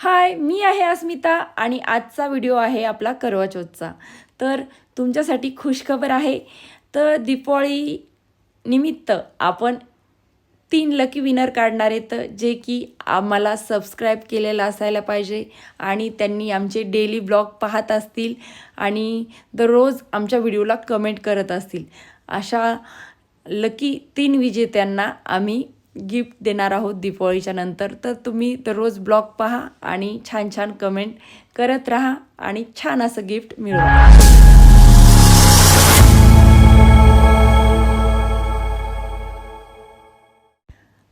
हाय मी आहे अस्मिता आणि आजचा व्हिडिओ आहे आपला करवा चौथचा. तर तुमच्यासाठी खुशखबर आहे. तर दीपावळी निमित्त आपण तीन लकी विनर काढणार आहेत जे की आम्हाला सबस्क्राईब केलेलं असायला पाहिजे आणि त्यांनी आमचे डेली ब्लॉग पाहत असतील आणि दररोज आमच्या व्हिडिओला कमेंट करत असतील. अशा लकी तीन विजेत्यांना आम्ही गिफ्ट देणार आहोत दीपावळीच्या नंतर. तर तुम्ही दररोज ब्लॉग पहा आणि छान छान कमेंट करत राहा आणि छान असं गिफ्ट मिळवा.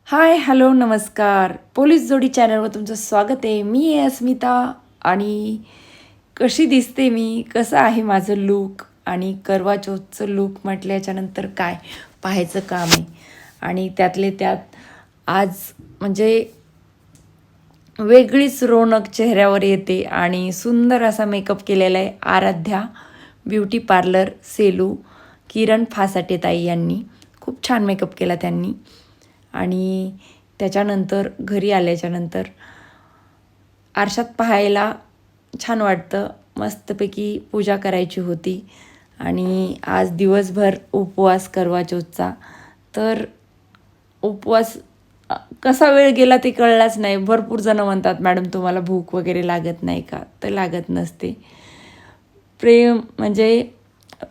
हाय हॅलो नमस्कार. पोलीस जोडी चॅनलवर तुमचं स्वागत आहे. मी आहे अस्मिता आणि कशी दिसते मी? कसं आहे माझं लूक आणि करवा चौथचं लूक म्हटल्याच्यानंतर काय? पाहायचं काम आहे. आणि त्यातले त्यात आज म्हणजे वेगळीच रोनक चेहऱ्यावर येते आणि सुंदर असा मेकअप केलेला आहे आराध्या ब्युटी पार्लर सेलू किरण फासाटे ताई यांनी. खूप छान मेकअप केला त्यांनी. आणि त्याच्यानंतर घरी आल्याच्यानंतर आरशात पाहायला छान वाटतं. मस्तपैकी पूजा करायची होती. आणि आज दिवसभर उपवास करवा चौथचा तर उपवास कसा वेळ गेला ते कळलाच नाही. भरपूर जणं म्हणतात मॅडम तुम्हाला भूक वगैरे लागत नाही का? तर लागत नसते. प्रेम म्हणजे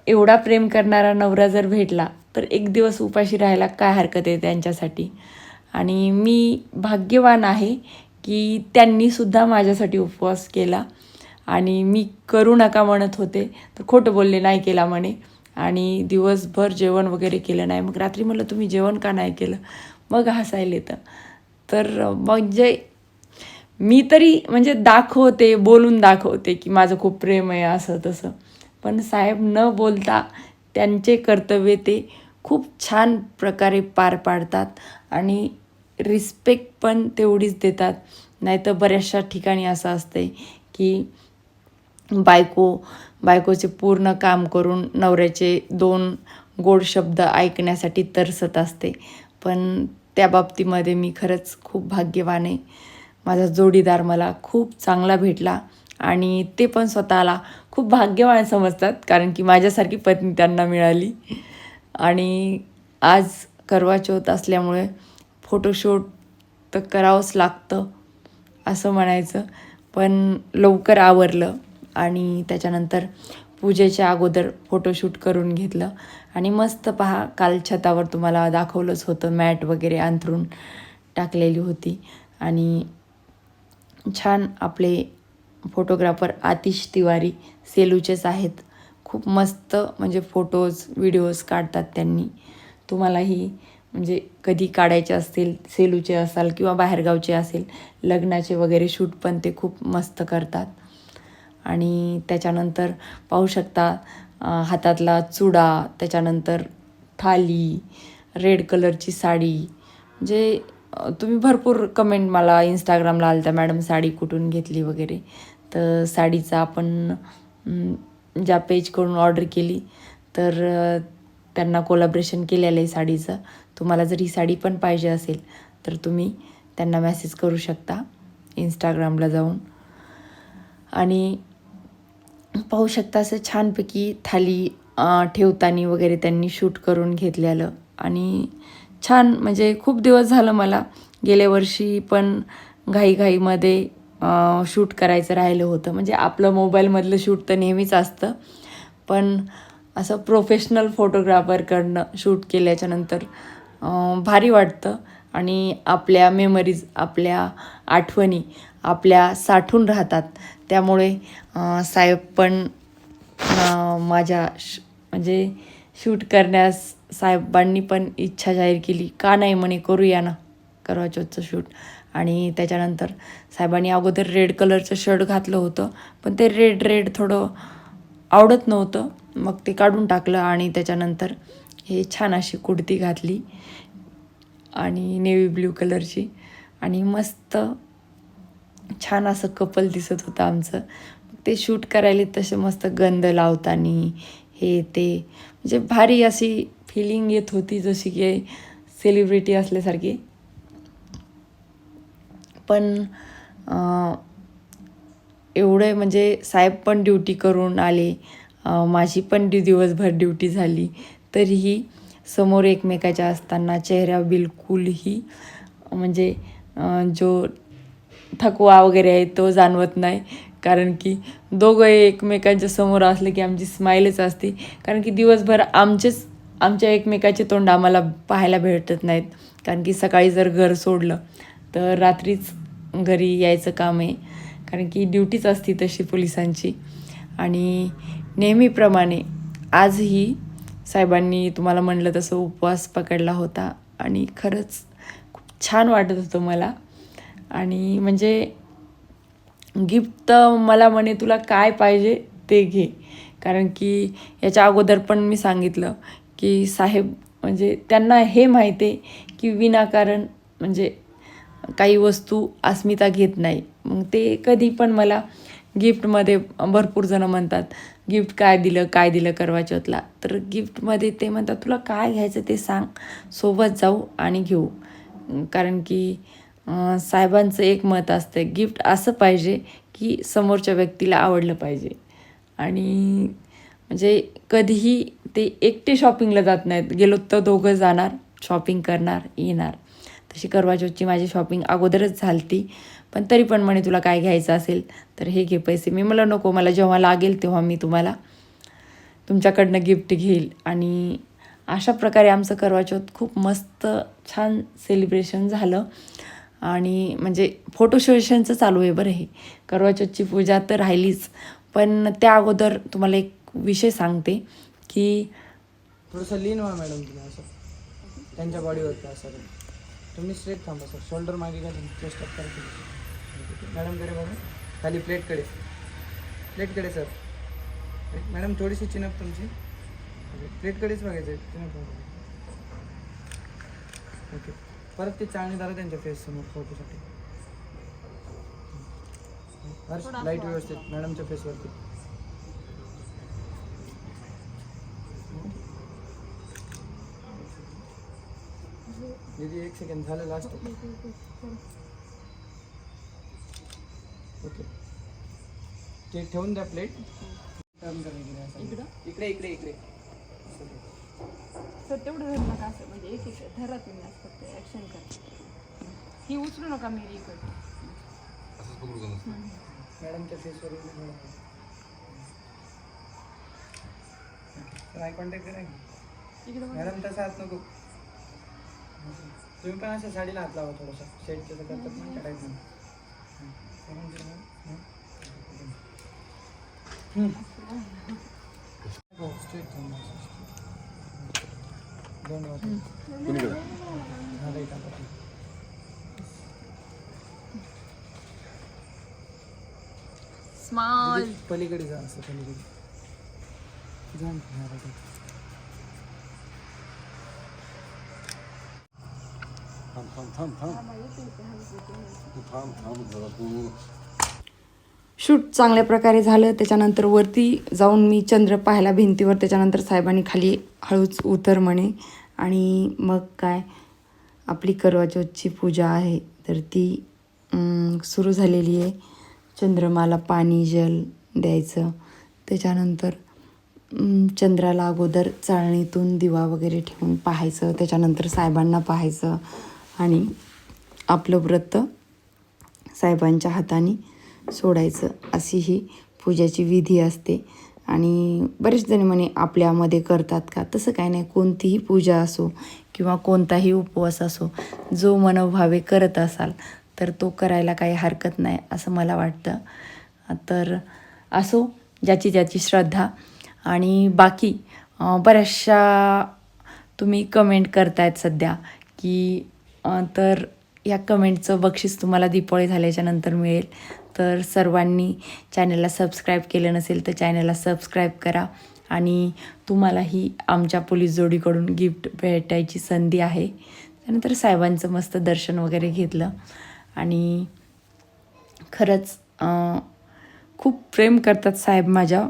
एवढा प्रेम करणारा नवरा जर भेटला तर एक दिवस उपाशी राहायला काय हरकत आहे त्यांच्यासाठी? आणि मी भाग्यवान आहे की त्यांनीसुद्धा माझ्यासाठी उपवास केला. आणि मी करू नका म्हणत होते तर खोटं बोलले नाही केला म्हणे. आणि दिवसभर जेवण वगैरे केलं नाही. मग रात्री म्हटलं तुम्ही जेवण का नाही केलं? मग हसायला येतं. तर म्हणजे मी तरी म्हणजे दाखवते बोलून दाखवते की माझं खूप प्रेम आहे असं तसं. पण साहेब न बोलता त्यांचे कर्तव्य ते खूप छान प्रकारे पार पाडतात आणि रिस्पेक्ट पण तेवढीच देतात. नाहीतर बऱ्याचशा ठिकाणी असं असते की बायको बायकोचे पूर्ण काम करून नवऱ्याचे दोन गोड शब्द ऐकण्यासाठी तरसत असते. पण त्या बाबतीमध्ये मी खरंच खूप भाग्यवान आहे. माझा जोडीदार मला खूप चांगला भेटला आणि ते पण स्वतःला खूप भाग्यवान समजतात कारण की माझ्यासारखी पत्नी त्यांना मिळाली. आणि आज करवाचौथ असल्यामुळे फोटोशूट तर करावंच लागतं असं म्हणायचं. पण लवकर आवरलं. आणि त्याच्यानंतर पूजेच्या अगोदर फोटोशूट करून घेतलं. आणि मस्त पहा काल छतावर तुम्हाला दाखवलंच होतं मॅट वगैरे अंथरून टाकलेली होती. आणि छान आपले फोटोग्राफर आतिश तिवारी सेलूचेच आहेत. खूप मस्त म्हणजे फोटोज व्हिडिओज काढतात त्यांनी. तुम्हालाही म्हणजे कधी काढायचे असतील सेलूचे असाल किंवा बाहेरगावचे असेल लग्नाचे वगैरे शूट पण ते खूप मस्त करतात. आणि त्याच्यानंतर पाहू शकता हातातला चुडा त्याच्यानंतर थाली रेड कलरची साडी. म्हणजे तुम्ही भरपूर कमेंट मला इंस्टाग्रामला आलता मॅडम साडी कुठून घेतली वगैरे? तर साडीचा आपण ज्या पेजकडून ऑर्डर केली तर त्यांना कोलॅबरेशन केलेलं आहे साडीचं. तुम्हाला जर ही साडी पण पाहिजे असेल तर तुम्ही त्यांना मेसेज करू शकता इंस्टाग्रामला जाऊन. आणि पाहू शकता असं छानपैकी थाली ठेवताना वगैरे त्यांनी शूट करून घेतलेलं. आणि छान म्हणजे खूप दिवस झालं मला. गेल्या वर्षी पण घाईघाईमध्ये शूट करायचं राहिलं होतं. म्हणजे आपलं मोबाईलमधलं शूट तर नेहमीच असतं. पण असं प्रोफेशनल फोटोग्राफरकडनं शूट केल्याच्यानंतर भारी वाटतं. आणि आपल्या मेमरीज आपल्या आठवणी आपल्या साठून राहतात. त्यामुळे साहेब पण माझ्या श म्हणजे शूट करण्यास साहेबांनी पण इच्छा जाहीर केली. का नाही म्हणे करूया ना करवा चौथचं शूट. आणि त्याच्यानंतर साहेबांनी अगोदर रेड कलरचं शर्ट घातलं होतं पण ते रेड रेड थोडं आवडत नव्हतं. मग ते काढून टाकलं आणि त्याच्यानंतर हे छान अशी कुर्ती घातली आणि नेव्ही ब्ल्यू कलरची आणि मस्त छान असं कपल दिसत होतं आमचं. ते शूट करायला तसे मस्त गंध लावतानी हे ते. म्हणजे भारी अशी फिलिंग येत होती जशी की सेलिब्रिटी असल्यासारखी. पण एवढे म्हणजे साहेब पण ड्युटी करून आले माझी पण दि दिवसभर ड्युटी झाली. तरीही समोर एकमेकाच्या असताना चेहरा बिलकुलही म्हणजे जो थकवा वगैरे आहे तो जाणवत नाही. कारण की दोघं एकमेकांच्या समोर असले की आमची स्माईलच असते. कारण की दिवसभर आमचेच आमच्या एकमेकाचे तोंड आम्हाला पाहायला भेटत नाहीत. कारण की सकाळी जर घर सोडलं तर रात्रीच घरी यायचं काम आहे. कारण की ड्युटीच असती तशी पोलिसांची. आणि नेहमीप्रमाणे आजही साहेबांनी तुम्हाला म्हणलं तसं उपवास पकडला होता. आणि खरंच खूप छान वाटत होतं मला. आणि म्हणजे गिफ्ट तर मला म्हणे तुला काय पाहिजे ते घे. कारण की याच्या अगोदर पण मी सांगितलं की साहेब म्हणजे त्यांना हे माहीत आहे की विनाकारण म्हणजे काही वस्तू अस्मिता घेत नाही. मग ते कधी पण मला गिफ्टमध्ये भरपूर जणं म्हणतात गिफ्ट काय दिलं काय दिलं करवा चौथला तर गिफ्टमध्ये ते म्हणतात तुला काय घ्यायचं ते सांग. सोबत जाऊ आणि घेऊ. कारण की साहेबांचं एक मत असतं गिफ्ट असं पाहिजे की समोरच्या व्यक्तीला आवडलं पाहिजे. आणि म्हणजे कधीही ते एकटे शॉपिंगला जात नाहीत. गेलो तर दोघं जाणार शॉपिंग करणार येणार. तशी करवाचौथची माझी शॉपिंग अगोदरच झालती. पण तरी पण म्हणे तुला काय घ्यायचं असेल तर हे घे पैसे. मी मला नको मला जेव्हा लागेल तेव्हा मी तुम्हाला तुमच्याकडनं गिफ्ट घेईल. आणि अशा प्रकारे आमचं करवाचौथ खूप मस्त छान सेलिब्रेशन झालं. आणि म्हणजे फोटो सेशनचं चालू आहे बरं हे. करवाचौथची पूजा तर राहिलीच. पण त्या अगोदर तुम्हाला एक विषय सांगते की थोडंसं लीन व्हा मॅडम तुम्ही असं. त्यांच्या बॉडीवरती असं. तुम्ही स्ट्रेट थांबा सर. शोल्डर मागे घ्या चेस्ट अप करा मॅडमकडे बघा. खाली प्लेटकडे प्लेटकडे सर. मॅडम थोडीशी चिनप तुमची. प्लेटकडेच बघायचं आहे. चिनप ओके परत ते चाळणी दारा त्यांच्या फेस समोर फोटोसाठी हर्ष लाइट व्यवस्थित मॅडमच्या फेसवरती दीदी एक सेकंड झालं लास्ट ओके ते ठेवून द्या प्लेट टर्न करायची. इकडे इकडे? इकडे सर तेवढं धरू नका असं म्हणजे एक एक धरा तुम्ही असं फक्त ॲक्शन ही उचलू नका मी इकडे मॅडमच्या फेसवर आय कॉन्टॅक्ट करा की. इकडे बघा. मॅडम तसं हात नको. तुम्ही पण असं साडीला हात लावा थोडासा. सेट तसं करतात ना करायचं हो स्ट्रेट दोन वाजता एक आता स्माल. दीदी, पलीकडे जा असं पलीकडे. जा ना, बघा. थांब थांब थांब थांब. तू थांब थांब जरा तू. शूट चांगल्या प्रकारे झालं त्याच्यानंतर वरती जाऊन मी चंद्र पाहायला भिंतीवर त्याच्यानंतर साहेबांनी खाली हळूच उतर म्हणे. आणि मग काय आपली करवाचौथची पूजा आहे. तर ती सुरू झालेली आहे. चंद्रमाला पाणी जल द्यायचं. त्याच्यानंतर चंद्राला अगोदर चाळणीतून दिवा वगैरे ठेवून पाहायचं. त्याच्यानंतर साहेबांना पाहायचं. आणि आपलं व्रत साहेबांच्या हाताने सोडायचं. अशी ही पूजाची विधी असते. आणि बरेच जण म्हणे आपल्यामध्ये करतात का? तसं काय नाही. कोणतीही पूजा असो किंवा कोणताही उपवास असो जो मनोभावे करत असाल तर तो करायला काही हरकत नाही असं मला वाटतं. तर असो ज्याची ज्याची श्रद्धा. आणि बाकी बऱ्याचशा तुम्ही कमेंट करतायत सध्या की तर या कमेंटचं बक्षीस तुम्हाला दिपावळी झाल्याच्यानंतर मिळेल. तर सर्वांनी चॅनलला सबस्क्राईब केलं नसेल तर चॅनलला सबस्क्राईब करा. आणि तुम्हालाही आमच्या पोलीस जोडीकडून गिफ्ट भेटायची संधी आहे. त्यानंतर साहेबांचं मस्त दर्शन वगैरे घेतलं. आणि खरंच खूप प्रेम करतात साहेब माझ्या.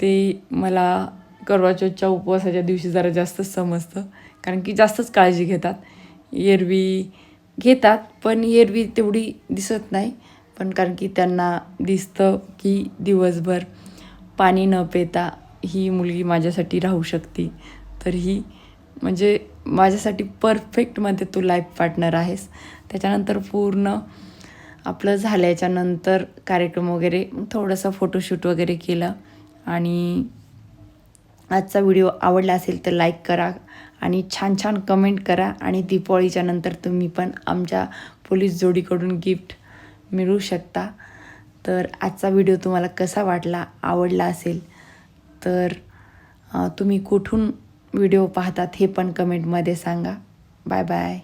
ते मला करवाचौथच्या उपवासाच्या दिवशी जरा जास्तच समजतं. कारण की जास्तच काळजी घेतात. एरवी घेतात पण एरवी तेवढी दिसत नाही. पण कारण की त्यांना दिसतं की दिवसभर पाणी न पिता ही मुलगी माझ्यासाठी राहू शकते. तर ही म्हणजे माझ्यासाठी परफेक्टमध्ये तू लाईफ पार्टनर आहेस. त्याच्यानंतर पूर्ण आपलं झाल्याच्यानंतर कार्यक्रम वगैरे थोडंसं फोटोशूट वगैरे केलं. आणि आजचा व्हिडिओ आवडला असेल तर लाईक करा आणि छान छान कमेंट करा. आणि दीपावळीच्या नंतर तुम्ही पण आमच्या पोलीस जोडीकडून गिफ्ट मिळू शकता. तर आजचा व्हिडिओ तुम्हाला कसा वाटला आवडला असेल तर तुम्ही कुठून व्हिडिओ पाहतात हे पण कमेंटमध्ये सांगा. Bye bye